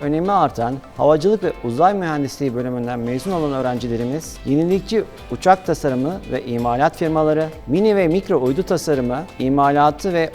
önemi artan havacılık ve uzay mühendisliği bölümünden mezun olan öğrencilerimiz yenilikçi uçak tasarımı ve imalat firmaları, mini ve mikro uydu tasarımı, imalatı ve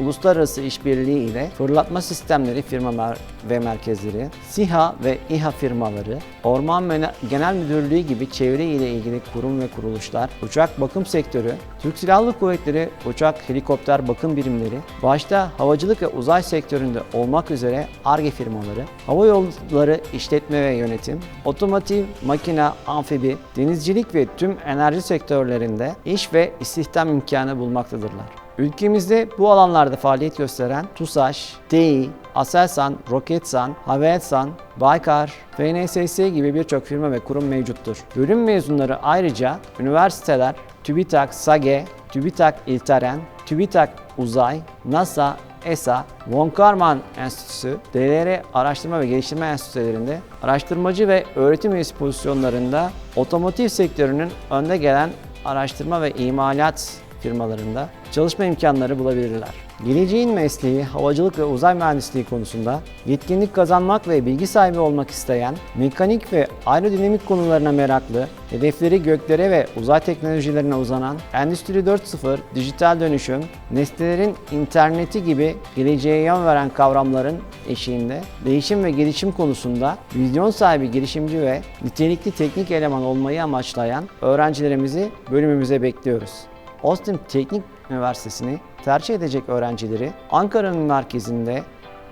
uluslararası işbirliği ile fırlatma sistemleri firma mer- ve merkezleri, SİHA ve İHA firmaları, Orman Genel Müdürlüğü gibi çevre ile ilgili kurum ve kuruluşlar, uçak bakım sektörü, Türk Silahlı Kuvvetleri uçak helikopter bakım birimleri, başta havacılık ve uzay sektöründe olmak üzere ARGE firmaları, hava yolları işletme ve yönetim, otomotiv, makina, amfibi, denizcilik ve tüm enerji sektörlerinde iş ve istihdam imkanı bulmaktadırlar. Ülkemizde bu alanlarda faaliyet gösteren TUSAŞ, TEİ, Aselsan, Roketsan, Havelsan, Baykar, FNSS gibi birçok firma ve kurum mevcuttur. Bölüm mezunları ayrıca üniversiteler TÜBİTAK, SAGE, TÜBİTAK İltaren, TÜBİTAK Uzay, NASA, ESA, Von Karman Enstitüsü, DLR Araştırma ve Geliştirme Enstitülerinde araştırmacı ve öğretim üyesi pozisyonlarında otomotiv sektörünün önde gelen araştırma ve imalat firmalarında çalışma imkanları bulabilirler. Geleceğin mesleği havacılık ve uzay mühendisliği konusunda yetkinlik kazanmak ve bilgi sahibi olmak isteyen, mekanik ve aerodinamik konularına meraklı, hedefleri göklere ve uzay teknolojilerine uzanan, Endüstri 4.0, dijital dönüşüm, nesnelerin interneti gibi geleceğe yön veren kavramların eşiğinde değişim ve gelişim konusunda vizyon sahibi girişimci ve nitelikli teknik eleman olmayı amaçlayan öğrencilerimizi bölümümüze bekliyoruz. Austin Teknik Üniversitesi'ni tercih edecek öğrencileri Ankara'nın merkezinde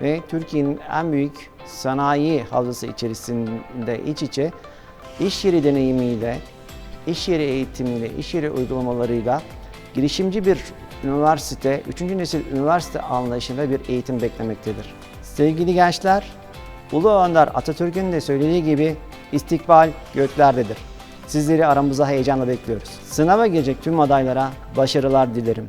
ve Türkiye'nin en büyük sanayi havzası içerisinde iç içe iş yeri deneyimiyle, iş yeri eğitimiyle, iş yeri uygulamalarıyla girişimci bir üniversite, 3. nesil üniversite anlayışında bir eğitim beklemektedir. Sevgili gençler, Ulu Önder Atatürk'ün de söylediği gibi istikbal göklerdedir. Sizleri aramıza heyecanla bekliyoruz. Sınava girecek tüm adaylara başarılar dilerim.